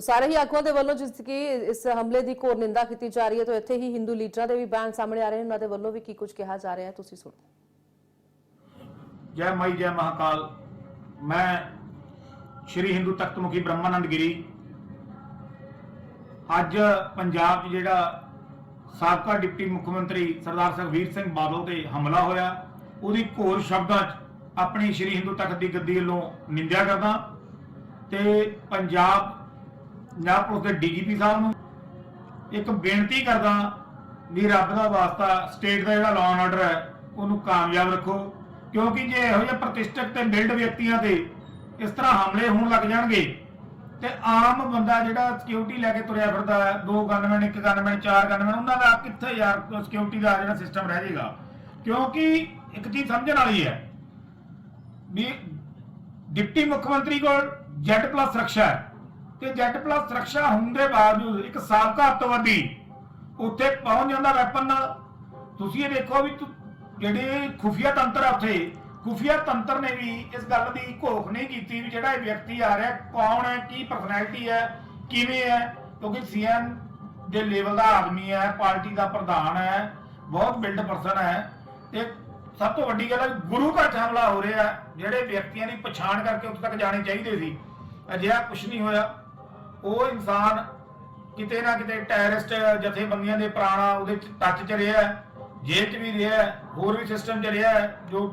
ਤੋ ਸਾਰੇ ਹੀ ਆਗੂਆਂ ਦੇ ਵੱਲੋਂ ਜਿਸ ਕਿ ਇਸ ਹਮਲੇ ਦੀ ਘੋਰ ਨਿੰਦਾ ਕੀਤੀ ਜਾ ਰਹੀ ਹੈ, ਤਾਂ ਇੱਥੇ ਹੀ ਹਿੰਦੂ ਲੀਡਰਾਂ ਦੇ ਵੀ ਬਿਆਨ ਸਾਹਮਣੇ ਆ ਰਹੇ ਹਨ ਉਹਨਾਂ ਦੇ ਵੱਲੋਂ ਵੀ ਕੀ ਕੁਝ ਕਿਹਾ ਜਾ ਰਿਹਾ ਹੈ, ਤੁਸੀਂ ਸੁਣੋ। ਜੈ ਮਾਈ, ਜੈ ਮਹਾਕਾਲ। ਮੈਂ ਸ਼੍ਰੀ ਹਿੰਦੂ ਤਖਤ ਬ੍ਰਹਮਾਨੰਦ ਗਿਰੀ। ਅੱਜ ਪੰਜਾਬ 'ਚ ਜਿਹੜਾ ਸਾਬਕਾ ਡਿਪਟੀ ਮੁੱਖ ਮੰਤਰੀ ਸਰਦਾਰ ਸੁਖਬੀਰ ਸਿੰਘ ਬਾਦਲ ਤੇ ਹਮਲਾ ਹੋਇਆ, ਉਹਦੀ ਘੋਰ ਸ਼ਬਦਾਂ 'ਚ ਆਪਣੀ ਸ਼੍ਰੀ ਹਿੰਦੂ ਤਖਤ ਦੀ ਗੱਦੀ ਵੱਲੋਂ ਨਿੰਦਿਆ ਕਰਦਾ। ਤੇ ਪੰਜਾਬ ਪੰਜਾਬ ਪੁਲਿਸ ਦੇ ਡੀਜੀਪੀ ਸਾਹਿਬ ਨੂੰ ਇੱਕ ਬੇਨਤੀ ਕਰਦਾ ਵੀ ਰੱਬ ਦਾ ਵਾਸਤਾ ਸਟੇਟ ਦਾ ਜਿਹੜਾ ਲਾਅ ਆਰਡਰ ਹੈ, ਉਹਨੂੰ ਕਾਮਯਾਬ ਰੱਖੋ। ਕਿਉਂਕਿ ਜੇ ਇਹੋ ਜਿਹੇ ਪ੍ਰਤਿਸ਼ਠਿਤ ਤੇ ਬਿਲਡ ਵਿਅਕਤੀਆਂ ਤੇ ਇਸ ਤਰ੍ਹਾਂ ਹਮਲੇ ਹੋਣ ਲੱਗ ਜਾਣਗੇ, ਤੇ ਆਮ ਬੰਦਾ ਜਿਹੜਾ ਸਿਕਿਉਰਿਟੀ ਲੈ ਕੇ ਤੁਰਿਆ ਫਿਰਦਾ ਹੈ, ਦੋ ਗਨਮੈਨ ਇੱਕ ਗਨਮੈਨ ਚਾਰ ਗਨਮੈਨ ਉਹਨਾਂ ਦਾ ਕਿੱਥੇ ਯਾਰ ਸਿਕਿਉਰਿਟੀ ਦਾ ਜਿਹੜਾ ਸਿਸਟਮ ਰਹਿ ਜਾਏਗਾ? ਕਿਉਂਕਿ ਇੱਕ ਚੀਜ਼ ਸਮਝਣ ਵਾਲੀ ਹੈ ਵੀ ਡਿਪਟੀ ਮੁੱਖ ਮੰਤਰੀ ਕੋਲ ਜੈਡ ਪਲੱਸ ਸੁਰੱਖਿਆ ਹੈ। ਤੇ ਜੈਟ ਪਲੱਸ ਸੁਰੱਖਿਆ ਹੋਣ ਦੇ ਬਾਵਜੂਦ ਇੱਕ ਸਾਬਕਾ ਅੱਤਵਾਦੀ ਉੱਥੇ ਪਹੁੰਚ ਜਾਂਦਾ ਵੈਪਨ ਨਾਲ। ਤੁਸੀਂ ਇਹ ਦੇਖੋ ਵੀ ਜਿਹੜੇ ਖੁਫੀਆ ਤੰਤਰ ਆ ਉੱਥੇ, ਖੁਫੀਆ ਤੰਤਰ ਨੇ ਵੀ ਇਸ ਗੱਲ ਦੀ ਘੋਖ ਨਹੀਂ ਕੀਤੀ ਵੀ ਜਿਹੜਾ ਇਹ ਵਿਅਕਤੀ ਆ ਰਿਹਾ, ਕੌਣ ਹੈ, ਕੀ ਪਰਸਨੈਲਿਟੀ ਹੈ, ਕਿਵੇਂ ਹੈ, ਕਿਉਂਕਿ ਸੀਐਮ ਦੇ ਲੈਵਲ ਦਾ ਆਦਮੀ ਹੈ, ਪਾਰਟੀ ਦਾ ਪ੍ਰਧਾਨ ਹੈ, ਬਹੁਤ ਬਿਲਡ ਪਰਸਨ ਹੈ ਤੇ ਸਭ ਤੋਂ ਵੱਡੀ ਗੱਲ ਹੈ ਗੁਰੂ ਘਰ ਹਮਲਾ ਹੋ ਰਿਹਾ, ਜਿਹੜੇ ਵਿਅਕਤੀਆਂ ਦੀ ਪਛਾਣ ਕਰਕੇ ਉੱਥੇ ਤੱਕ ਜਾਣੇ ਚਾਹੀਦੇ ਸੀ। ਅਜਿਹਾ ਕੁਝ ਨਹੀਂ ਹੋਇਆ। ਉਹ ਇਨਸਾਨ ਕਿਤੇ ਨਾ ਕਿਤੇ ਟੈਰਰਿਸਟ ਜਥੇਬੰਦੀਆਂ ਦੇ ਪ੍ਰਾਣਾ ਉਹਦੇ ਚ ਟੱਚ ਚ ਰਿਹਾ ਜੇਲ੍ਹ ਚ ਵੀ ਰਿਹਾ ਹੋਰ ਵੀ ਸਿਸਟਮ ਚ ਰਿਹਾ ਜੋ